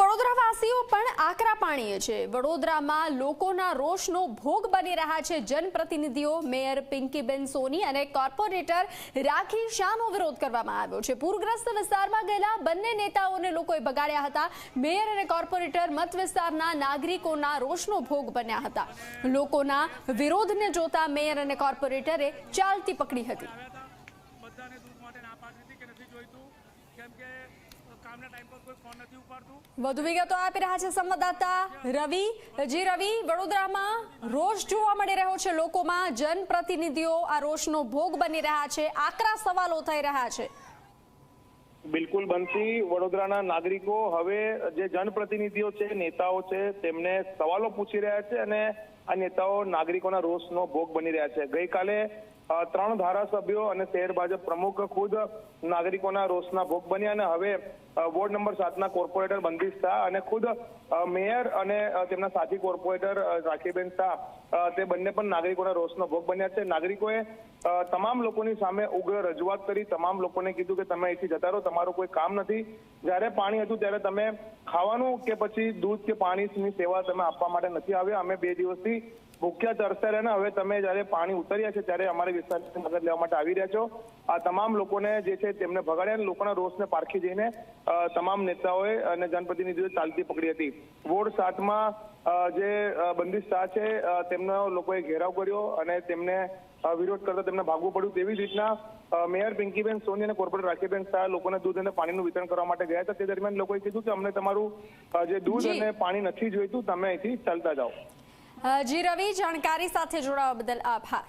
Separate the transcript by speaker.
Speaker 1: વડોદરાવાસીઓ પણ આકરા પાણીએ છે. વડોદરામાં લોકોના રોષનો ભોગ બની રહ્યા છે જનપ્રતિનિધિઓ. મેયર પિંકીબેન સોની અને કોર્પોરેટર રાખી શાહનો વિરોધ કરવામાં આવ્યો છે. પૂરગ્રસ્ત વિસ્તારમાં ગયેલા બંને નેતાઓને લોકોએ બગાડ્યા હતા. મેયર અને કોર્પોરેટર મત વિસ્તારના નાગરિકોના રોષનો ભોગ બન્યા હતા. લોકોના વિરોધને જોતા મેયર અને કોર્પોરેટરે ચાલતી પકડી હતી.
Speaker 2: કેમ કે કામના ટાઈમ પર કોઈ ફોન નથી ઉપાડતું.
Speaker 1: વધુ વિગતો આપી રહ્યા છે સંવાદદાતા રવિ. જી રવિ વડોદરામાં રોષ જોવા મળી રહ્યો છે લોકોમાં. જનપ્રતિનિધિઓ આ રોષનો ભોગ બની રહ્યા છે. આકરા સવાલો થઈ રહ્યા છે.
Speaker 3: બિલકુલ બનતી વડોદરાના નાગરિકો હવે જે જનપ્રતિનિધિઓ છે નેતાઓ છે તેમને સવાલો પૂછી રહ્યા છે અને આ નેતાઓ નાગરિકોના રોષનો ભોગ બની રહ્યા છે. ગઈકાલે ત્રણ ધારાસભ્યો અને શહેર ભાજપ પ્રમુખ ખુદ નાગરિકોના રોષના ભોગ બન્યા અને હવે વોર્ડ નંબર સાતના કોર્પોરેટર બંદીશ શાહ અને ખુદ મેયર અને તેમના સાથી કોર્પોરેટર રાખીબેન શાહ તે બંને પણ નાગરિકોના રોષનો ભોગ બન્યા છે. નાગરિકોએ તમામ લોકોની સામે ઉગ્ર રજૂઆત કરી. તમામ લોકોને કીધું કે તમે અહીંથી જતા રહો, તમારું કોઈ કામ નથી. જ્યારે પાણી હતું ત્યારે તમે ખાવાનું કે પછી દૂધ કે પાણીની સેવા તમે આપવા માટે નથી આવ્યા. અમે બે દિવસથી ભૂખ્યા તરસ્યા રહ્યા હવે તમે જ્યારે પાણી ઉતર્યા છે ત્યારે અમારા વિસ્તારની મદદ લેવા માટે આવી રહ્યા છો. આ તમામ લોકોને જે છે તેમને ભગાડ્યા લોકોના રોષને પારખી જઈને તમામ નેતાઓએ અને જનપ્રતિનિધિઓએ ચાલતી પકડી હતી. વોર્ડ સાતમાં જે બંદી શાહ છે તેમનો લોકોએ ઘેરાવ કર્યો અને તેમને વિરોધ કરતા તેમને ભાગવું પડ્યું. તેવી જ રીતના મેયર પિંકીબેન સોની અને કોર્પોરેટર રાખીબેન શાહ લોકોને દૂધ અને પાણીનું વિતરણ કરવા માટે ગયા હતા. તે દરમિયાન લોકોએ કીધું કે અમને તમારું જે દૂધ અને પાણી નથી જોઈતું તમે અહીંથી ચાલતા જાઓ.
Speaker 1: જી રવિ જાણકારી સાથે જોડાવા બદલ આભાર.